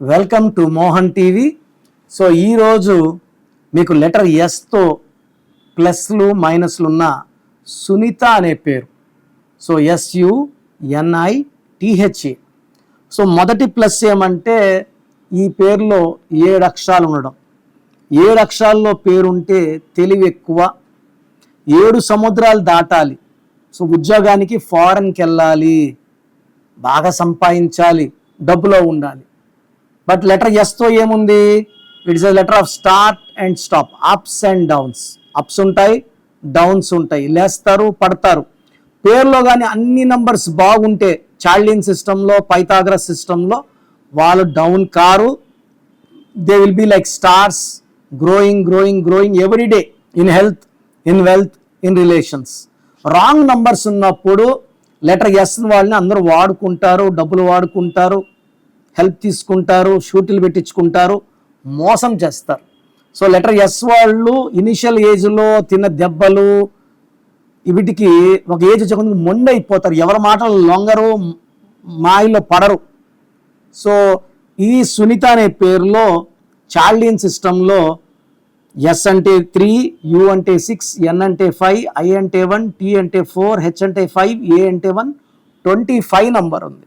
Welcome to Mohan TV. So ఈరోజు మీకు letter ఎస్తో ప్లస్లు మైనస్లు ఉన్న సునీత అనే పేరు. So S U N I T H A so మొదటి ప్లస్ ఏమంటే ఈ పేరులో ఏడు అక్షరాలు ఉండడం. ఏడు అక్షరాల్లో పేరుంటే తెలివి ఎక్కువ. ఏడు సముద్రాలు దాటాలి. సో ఉద్యోగానికి ఫారెన్కి వెళ్ళాలి. బాగా సంపాదించాలి. డబ్బులో ఉండాలి. బట్ లెటర్ ఎస్తో ఏముంది? It's a letter of start and stop ups and downs ups ఉంటాయి డౌన్స్ ఉంటాయి. లేస్తారు పడతారు. పేర్లో కానీ అన్ని నంబర్స్ బాగుంటే చార్లిన్ సిస్టంలో పైథాగరస్ సిస్టంలో వాళ్ళు down car. They will be like stars growing growing growing every day in health in wealth in relations wrong numbers ఉన్నప్పుడు లెటర్ ఎస్ వాళ్ళని అందరూ వాడుకుంటారు డబ్బులు వాడుకుంటారు. హెల్ప్ తీసుకుంటారు షూట్లు పెట్టించుకుంటారు మోసం చేస్తారు. సో లెటర్ ఎస్ వాళ్ళు ఇనిషియల్ ఏజ్లో తిన్న దెబ్బలు వీటికి ఒక ఏజ్ వచ్చే మొండి అయిపోతారు. ఎవరి మాటలు లొంగరు మాయలో పడరు. సో ఈ సునీత అనే పేరులో చార్లియన్ సిస్టంలో ఎస్ అంటే త్రీ యు అంటే సిక్స్ ఎన్ అంటే ఫైవ్ ఐ అంటే వన్ టీ అంటే ఫోర్ హెచ్ అంటే ఫైవ్ ఏ అంటే వన్ ట్వంటీ ఫైవ్ నంబర్ ఉంది.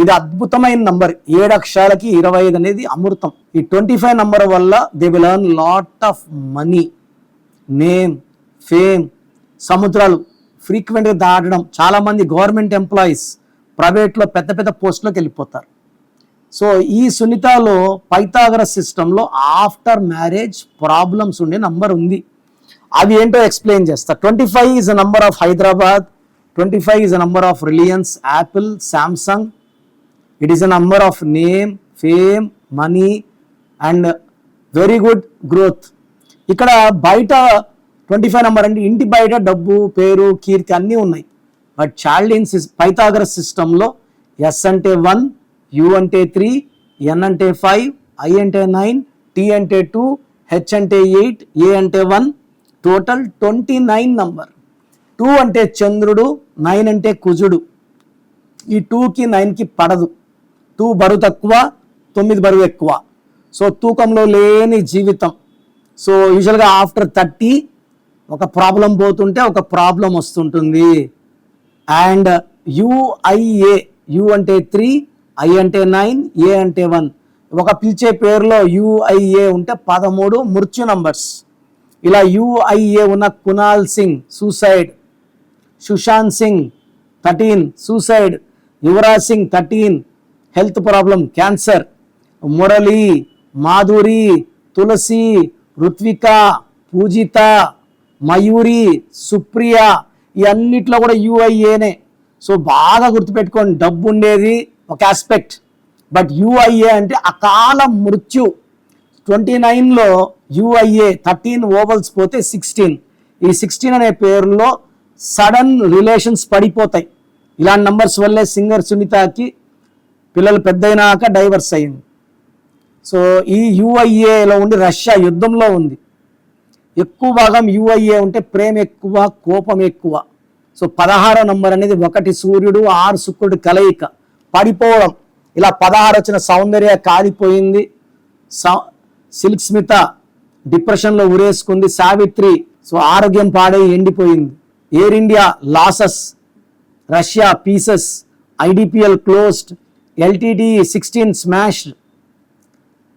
ఇది అద్భుతమైన నంబర్ ఏడు అక్షరాలకి ఇరవై ఐదు అనేది అమృతం. ఈ ట్వంటీ ఫైవ్ నంబర్ వల్ల they will earn lot of money name fame సముద్రాలు ఫ్రీక్వెంట్గా దాటడం. చాలామంది గవర్నమెంట్ ఎంప్లాయీస్ ప్రైవేట్లో పెద్ద పెద్ద పోస్టులోకి వెళ్ళిపోతారు. సో ఈ సునీతలో పైథాగరస్ సిస్టంలో ఆఫ్టర్ మ్యారేజ్ ప్రాబ్లమ్స్ ఉండే నంబర్ ఉంది. అవి ఏంటో ఎక్స్ప్లెయిన్ చేస్తా. Twenty five is a number of Hyderabad twenty five is a number of Reliance Apple Samsung it is a number of name fame money and very good growth ఇక్కడ బయట twenty five number అంటే ఇంటి బయట డబ్బు పేరు కీర్తి అన్నీ ఉన్నాయి. బట్ చైల్డ్ ఇన్ పైథాగరస్ సిస్టంలో ఎస్ అంటే వన్ యు అంటే త్రీ ఎన్ అంటే ఫైవ్ ఐ అంటే నైన్ టీ అంటే టూ హెచ్ అంటే ఎయిట్ ఏ అంటే one total twenty nine number two అంటే చంద్రుడు నైన్ అంటే కుజుడు. ఈ టూకి నైన్కి పడదు. టూ బరువు తక్కువ తొమ్మిది బరువు ఎక్కువ. సో తూకంలో లేని జీవితం. సో యూజువల్గా ఆఫ్టర్ థర్టీ ఒక ప్రాబ్లం పోతుంటే ఒక ప్రాబ్లం వస్తుంటుంది. అండ్ యుఐఏ యు అంటే త్రీ ఐ అంటే నైన్ ఏ అంటే వన్. ఒక పిలిచే పేరులో యుఐఏ ఉంటే పదమూడు మృత్యు నంబర్స్. ఇలా యుఐఏ ఉన్న Kunal Singh suicide. Sushant Singh thirteen suicide. Yuvraj Singh thirteen. Health problem cancer Murali Madhuri Tulasi Ruthvika Pujitha Mayuri Supriya ఈ అన్నిట్లో కూడా యుఐఏనే సో బాగా గుర్తుపెట్టుకోండి డబ్బు ఉండేది ఒక ఆస్పెక్ట్ బట్ యుఐఏ అంటే అకాల మృత్యు. ట్వంటీ నైన్లో యుఐఏ థర్టీన్ ఓవల్స్ పోతే సిక్స్టీన్. ఈ సిక్స్టీన్ అనే పేరులో సడన్ రిలేషన్స్ పడిపోతాయి. ఇలాంటి నంబర్స్ వల్లే సింగర్ సునీతకి పిల్లలు పెద్దయినాక డైవర్స్ అయింది సో ఈ యుఐఏలో ఉండి రష్యా యుద్ధంలో ఉంది. ఎక్కువ భాగం యుఐఏ ఉంటే ప్రేమ ఎక్కువ కోపం ఎక్కువ. సో పదహారో నంబర్ అనేది ఒకటి సూర్యుడు ఆరు శుక్రుడు కలయిక. పడిపోవడం. ఇలా పదహారు వచ్చిన సౌందర్య కాలిపోయింది. సౌ- సిల్క్ స్మిత డిప్రెషన్లో ఉరేసుకుంది. సావిత్రి సో ఆరోగ్యం పాడై ఎండిపోయింది. Air India losses Russia pieces IDPL closed LTT sixteen smash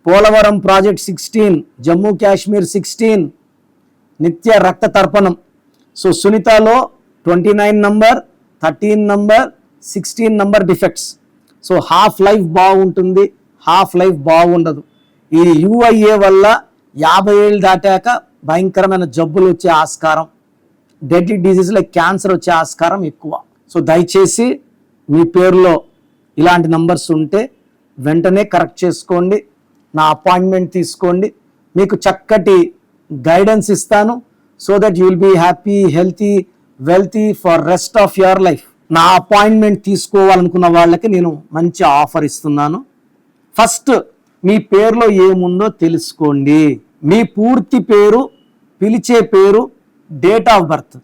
Polavaram project sixteen Jammu Kashmir sixteen నిత్య రక్త తర్పణం. So సునీతలో twenty nine number thirteen number sixteen number defects. So half life బాగుంటుంది హాఫ్ లైఫ్ బాగుండదు. ఈ యుఐఏ వల్ల యాభై ఏళ్ళు దాటాక భయంకరమైన జబ్బులు వచ్చే ఆస్కారం. డెడ్లీ డిజీజ్లో క్యాన్సర్ వచ్చే ఆస్కారం ఎక్కువ. సో దయచేసి మీ పేరులో ఇలాంటి నంబర్స్ ఉంటే వెంటనే కరెక్ట్ చేసుకోండి. నా అపాయింట్మెంట్ తీసుకోండి. మీకు చక్కటి గైడెన్స్ ఇస్తాను. So that you will be happy healthy wealthy for rest of your life. నా అపాయింట్మెంట్ తీసుకోవాలనుకున్న వాళ్ళకి నేను మంచి ఆఫర్ ఇస్తున్నాను. ఫస్ట్ మీ పేరులో ఏముందో తెలుసుకోండి. మీ పూర్తి పేరు పిలిచే పేరు డేట్ ఆఫ్ బర్త్.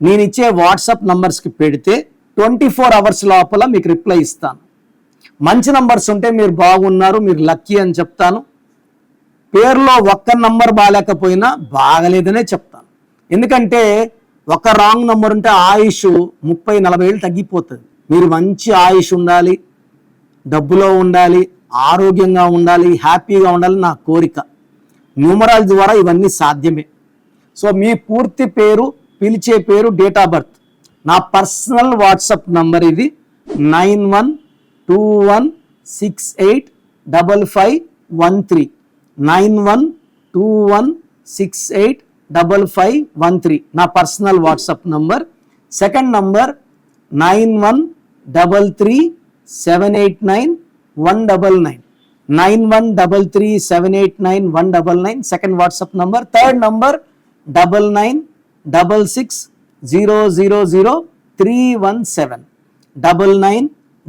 నేను ఇచ్చే వాట్సాప్ నంబర్స్కి పెడితే ట్వంటీ ఫోర్ అవర్స్ లోపల మీకు రిప్లై ఇస్తాను. మంచి నంబర్స్ ఉంటే మీరు బాగున్నారు మీరు లక్కీ అని చెప్తాను. పేరులో ఒక్క నంబర్ బాగాలేకపోయినా బాగలేదనే చెప్తాను. ఎందుకంటే ఒక రాంగ్ నంబర్ ఉంటే ఆయుష్ ముప్పై నలభై ఏళ్ళు తగ్గిపోతుంది. మీరు మంచి ఆయుష్ ఉండాలి డబ్బులో ఉండాలి ఆరోగ్యంగా ఉండాలి హ్యాపీగా ఉండాలి నా కోరిక. న్యూమరాల ద్వారా ఇవన్నీ సాధ్యమే. సో మీ పూర్తి పేరు పిలిచే పేరు డేట్ ఆఫ్ బర్త్ నా పర్సనల్ వాట్సాప్ నంబర్ ఇది nine one two one six eight double five one three nine one two one six eight double five one three నా personal WhatsApp number second number nine one double three seven eight nine one double nine nine one double three seven eight nine one double nine second WhatsApp number third number double nine double six zero zero zero three one seven double nine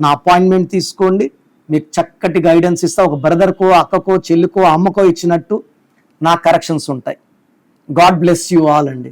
నా appointment తీసుకోండి. మీకు చక్కటి guidance ఇస్తా. ఒక బ్రదర్కో అక్కకో చెల్లికో అమ్మకో ఇచ్చినట్టు నా corrections ఉంటాయి. God bless you all అండి.